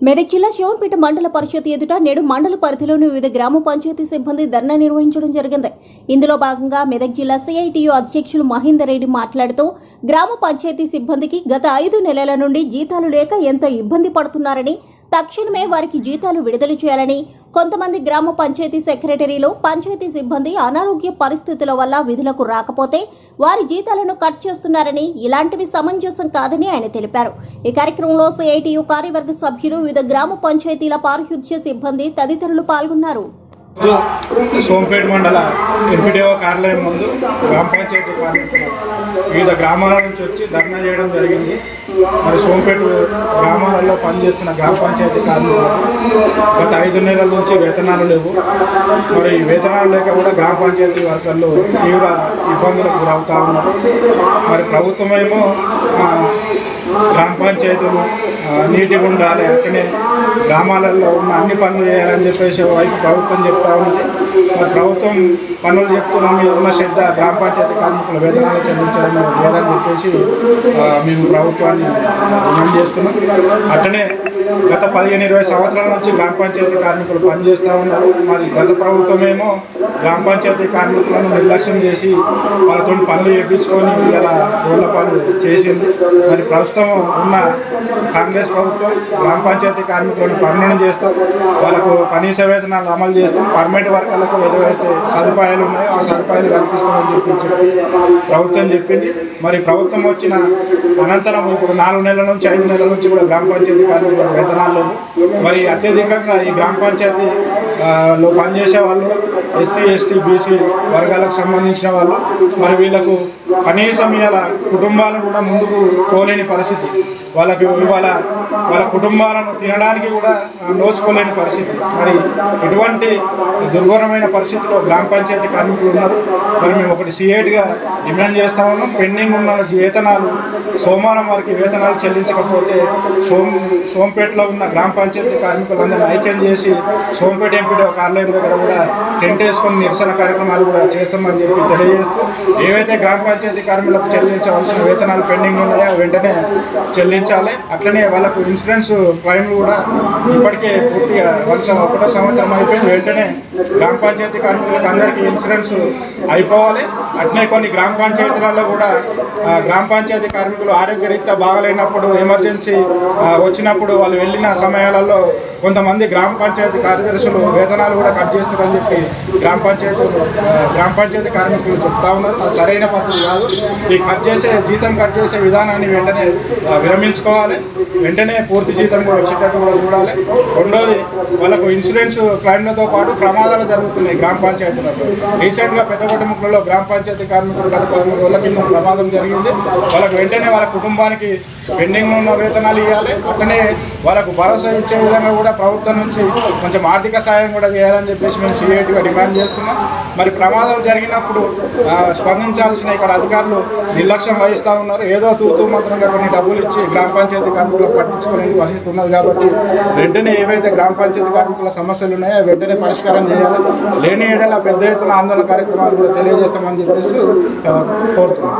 మెదక్ జిల్లా శివంపేట మండల పరిషత్ ఎదుట నేడు మండల పరిధిలోని వివిధ గ్రామ పంచాయతీ సిబ్బంది ధర్నా నిర్వహించడం జరిగింది. ఇందులో భాగంగా మెదక్ జిల్లా సిఐటియు అధ్యక్షులు మహేందర్ రెడ్డి మాట్లాడుతూ గ్రామ పంచాయతీ సిబ్బందికి గత ఐదు నెలల నుండి జీతాలు లేక ఎంతో ఇబ్బంది పడుతున్నారని తక్షణమే వారికి జీతాలు విడుదల చేయాలని కొంతమంది గ్రామ పంచాయతీ సెక్రటరీలు పంచాయతీ సిబ్బంది అనారోగ్య పరిస్థితుల వల్ల విధులకు రాకపోతే వారి జీతాలను కట్ చేస్తున్నారని ఇలాంటివి సమంజసం కాదని ఆయన తెలిపారు. ఈ కార్యక్రమంలో సిఐటియు కార్యవర్గ సభ్యులు వివిధ గ్రామ పంచాయతీల పారిశుధ్య సిబ్బంది తదితరులు పాల్గొన్నారు. సోంపేట మండల ఎంపీడీఓ కార్యాలయం ముందు గ్రామ పంచాయతీ వివిధ గ్రామాల నుంచి వచ్చి ధర్నా చేయడం జరిగింది. మరి సోంపేట గ్రామాలలో పనిచేస్తున్న గ్రామ పంచాయతీ కార్మికులు గత ఐదు నెలల నుంచి వేతనాలు లేవు. మరి వేతనాలు లేక కూడా గ్రామ పంచాయతీ వర్గాల్లో తీవ్ర ఇబ్బందులకు గురవుతా ఉన్నారు. మరి ప్రభుత్వం ఏమో గ్రామ పంచాయతీలు నీటిగా ఉండాలి. అక్కడే గ్రామాలలో ఉన్న అన్ని పనులు చేయాలని చెప్పేసి వైపు ప్రభుత్వం చెప్తా ఉంది ప్రభుత్వం పనులు చెప్తున్నాం. మీద ఉన్న శ్రద్ధ గ్రామ పంచాయతీ కార్మికుల వేతనాలు చెల్లించడం లేదని చెప్పేసి మేము ప్రభుత్వాన్ని డిమాండ్ చేస్తున్నాం. అట్లనే గత పదిహేను ఇరవై సంవత్సరాల నుంచి గ్రామ పంచాయతీ కార్మికులు పనిచేస్తూ ఉన్నారు. మరి గత ప్రభుత్వమేమో గ్రామ పంచాయతీ కార్మికులను నిర్లక్ష్యం చేసి వాళ్ళతో పనులు చేయించుకొని ఇలా రోడ్ల పనులు చేసింది. మరి ప్రస్తుతం ఉన్న కాంగ్రెస్ ప్రభుత్వం గ్రామ పంచాయతీ కార్మికులను పర్మనెంట్ చేస్తాం. వాళ్ళకు కనీస వేతనాలు అమలు చేస్తాం. పర్మనెంట్ వర్కర్లకు ఏదైతే సదుపాయాలు ఉన్నాయో ఆ సదుపాయాలు కల్పిస్తామని చెప్పి చెప్పి ప్రభుత్వం చెప్పింది. మరి ప్రభుత్వం వచ్చిన అనంతరం ఇప్పుడు నాలుగు నెలల నుంచి ఐదు నెలల నుంచి కూడా గ్రామ పంచాయతీ కార్మికుల వేతనాల్లో మరి అత్యధికంగా ఈ గ్రామ పంచాయతీ లో పనిచేసే వాళ్ళు ఎస్సీ ఎస్టీ బీసీ వర్గాలకు సంబంధించిన వాళ్ళు మరి వీళ్ళకు కనీసం ఇవాళ కుటుంబాలను కూడా ముందుకు పోలేని పరిస్థితి. వాళ్ళకి ఇవాళ వాళ్ళ కుటుంబాలను తినడానికి కూడా నోచుకోలేని పరిస్థితి. మరి ఇటువంటి దుర్ఘరమైన పరిస్థితిలో గ్రామ పంచాయతీ కార్మికులు ఉన్నారు. మరి మేము ఒకటి సిఐటిగా డిమాండ్ చేస్తా ఉన్నాం. పెండింగ్ ఉన్న వేతనాలు సోమవారం వారికి వేతనాలు చెల్లించకపోతే సోమ్ సోంపేటలో ఉన్న గ్రామ పంచాయతీ కార్మికులందరినీ ఐక్యం చేసి సోంపేట ఎంపీడీ కార్యాలయం దగ్గర కూడా టెంట్ వేసుకొని నిరసన కార్యక్రమాలు కూడా చేస్తామని చెప్పి తెలియజేస్తూ ఏవైతే గ్రామ పంచాయతీ కార్మికులకు చెల్లించవలసిన వేతనాలు పెండింగ్ ఉన్నాయో? వెంటనే చెల్లించాలి. అట్లనే వాళ్ళకు ఇన్సూరెన్స్ క్లైమ్లు కూడా ఇప్పటికే పూర్తిగా వలస ఒకటో సంవత్సరం అయిపోయింది. వెంటనే గ్రామ పంచాయతీ కార్మికులకు అందరికీ ఇన్సూరెన్స్ అయిపోవాలి. అట్లనే కొన్ని గ్రామ పంచాయతీలలో కూడా గ్రామ పంచాయతీ కార్మికులు ఆరోగ్యరీత్యా బాగలేనప్పుడు ఎమర్జెన్సీ వచ్చినప్పుడు వాళ్ళు వెళ్ళిన సమయాలలో కొంతమంది గ్రామ పంచాయతీ కార్యదర్శులు వేతనాలు కూడా కట్ చేస్తారని చెప్పి గ్రామ పంచాయతీ గ్రామ పంచాయతీ కార్మికులు చెప్తా ఉన్నారు. అది సరైన పద్ధతి కాదు. ఈ కట్ చేసే జీతం కట్ చేసే విధానాన్ని వెంటనే విరమించుకోవాలి. వెంటనే పూర్తి జీతం కూడా వచ్చేటట్టు కూడా చూడాలి. రెండోది వాళ్ళకు ఇన్సూరెన్స్ క్లైమ్లతో పాటు ప్రమాదాలు జరుగుతున్నాయి గ్రామ పంచాయతీలలో. రీసెంట్గా పెద్దగొట్టముక్కలలో గ్రామ పంచాయతీ కార్మికులు గత పదమూడు రోజుల కింద ప్రమాదం జరిగింది. వాళ్ళకు వెంటనే వాళ్ళ కుటుంబానికి పెండింగ్ ఉన్న వేతనాలు ఇవ్వాలి. అట్లనే వాళ్ళకు భరోసా ఇచ్చే విధంగా కూడా ప్రభుత్వం నుంచి కొంచెం ఆర్థిక సాయం కూడా చేయాలని చెప్పేసి మేము సిఐటిగా డిమాండ్ చేస్తున్నాం. మరి ప్రమాదాలు జరిగినప్పుడు స్పందించాల్సిన ఇక్కడ అధికారులు నిర్లక్ష్యం వహిస్తూ ఉన్నారు. ఏదో తూతూ మాత్రంగా కొన్ని డబ్బులు ఇచ్చి గ్రామ పంచాయతీ కార్మికులకు పట్టించుకోలేని పరిస్థితి ఉన్నది కాబట్టి వెంటనే ఏవైతే గ్రామ పంచాయతీ కార్మికుల సమస్యలు ఉన్నాయో వెంటనే పరిష్కారం చేయాలి. లేని ఏడల పెద్ద ఎత్తున ఆందోళన కార్యక్రమాలు కూడా తెలియజేస్తామని చెప్పేసి కోరుతున్నాం.